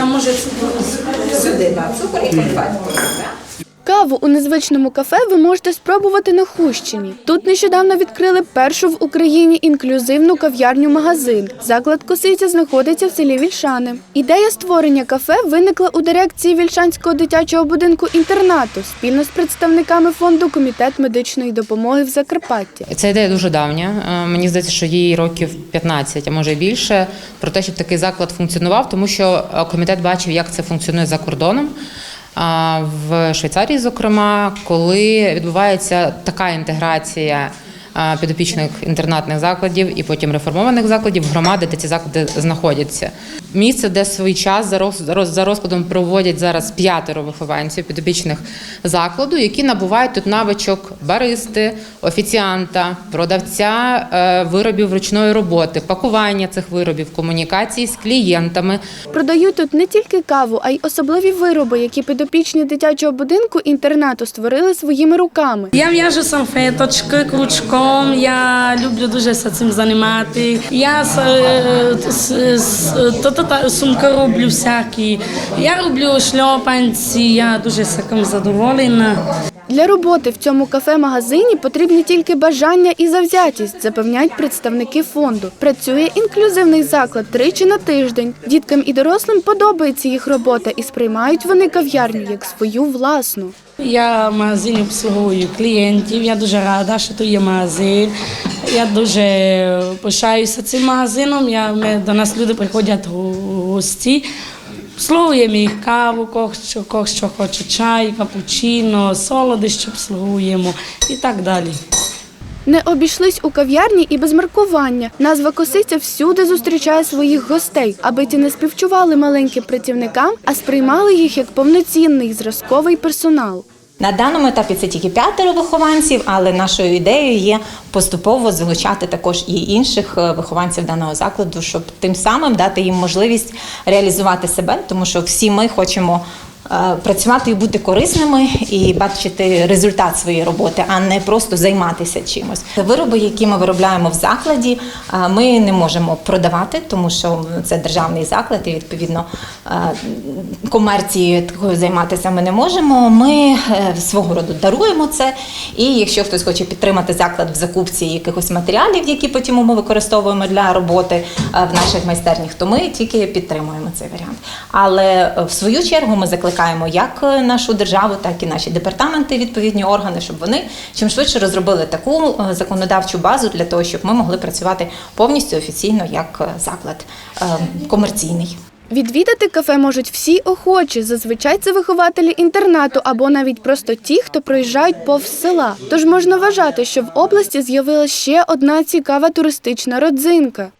А може Сюди, на цукор і конфет. Каву у незвичному кафе ви можете спробувати на Хущині. Тут нещодавно відкрили першу в Україні інклюзивну кав'ярню-магазин. Заклад Косиця знаходиться в селі Вільшани. Ідея створення кафе виникла у дирекції Вільшанського дитячого будинку інтернату спільно з представниками фонду Комітет медичної допомоги в Закарпатті. Ця ідея дуже давня. Е, Мені здається, що їй років 15, а може більше, про те, щоб такий заклад функціонував, тому що е, комітет бачив, як це функціонує за кордоном. В Швейцарії, зокрема, коли відбувається така інтеграція підопічних інтернатних закладів і потім реформованих закладів, громади, де ці заклади знаходяться. Місце, де свій час за роз- за розкладом проводять зараз п'ятеро вихованців підопічних закладу, які набувають тут навичок баристи, офіціанта, продавця е, виробів ручної роботи, пакування цих виробів, комунікації з клієнтами. Продають тут не тільки каву, а й особливі вироби, які підопічні дитячого будинку інтернату створили своїми руками. Я в'яжу салфеточки крючком, я люблю дуже цим займати. Я е, с, с, то, то, та, сумки роблю всякі. Я роблю шльопанці, я дуже цим задоволена. Для роботи в цьому кафе-магазині потрібні тільки бажання і завзятість, запевняють представники фонду. Працює інклюзивний заклад тричі на тиждень. Діткам і дорослим подобається їх робота і сприймають вони кав'ярню як свою власну. Я в магазині обслуговую клієнтів. Я дуже рада, що тут є магазин. Я дуже пишаюся цим магазином. Я, ми, до нас люди приходять го- гості. Обслуговуємо їх каву, кого що, кого що хоче, чай, капучино, солодощі обслуговуємо і так далі. Не обійшлись у кав'ярні і без маркування. Назва косиця всюди зустрічає своїх гостей, аби ті не співчували маленьким працівникам, а сприймали їх як повноцінний зразковий персонал. На даному етапі це тільки п'ятеро вихованців, але нашою ідеєю є поступово залучати також і інших е, вихованців даного закладу, щоб тим самим дати їм можливість реалізувати себе, тому що всі ми хочемо. Е, Працювати і бути корисними і бачити результат своєї роботи, а не просто займатися чимось. Вироби, які ми виробляємо в закладі, е, ми не можемо продавати, тому що це державний заклад, і відповідно е, комерцією такою займатися ми не можемо. Ми свого роду даруємо це. І якщо хтось хоче підтримати заклад в закупці якихось матеріалів, які потім ми використовуємо для роботи в наших майстернях, то ми тільки підтримуємо цей варіант. Але в свою чергу ми закликаємо як е, нашу державу, так і наші департаменти, відповідні органи, щоб вони чим швидше розробили таку е, законодавчу базу для того, щоб ми могли працювати повністю офіційно як е, заклад комерційний. Відвідати кафе можуть всі охочі. Зазвичай це вихователі інтернату або навіть просто ті, хто проїжджають повз села. Тож можна вважати, що в області з'явилася ще одна цікава туристична родзинка.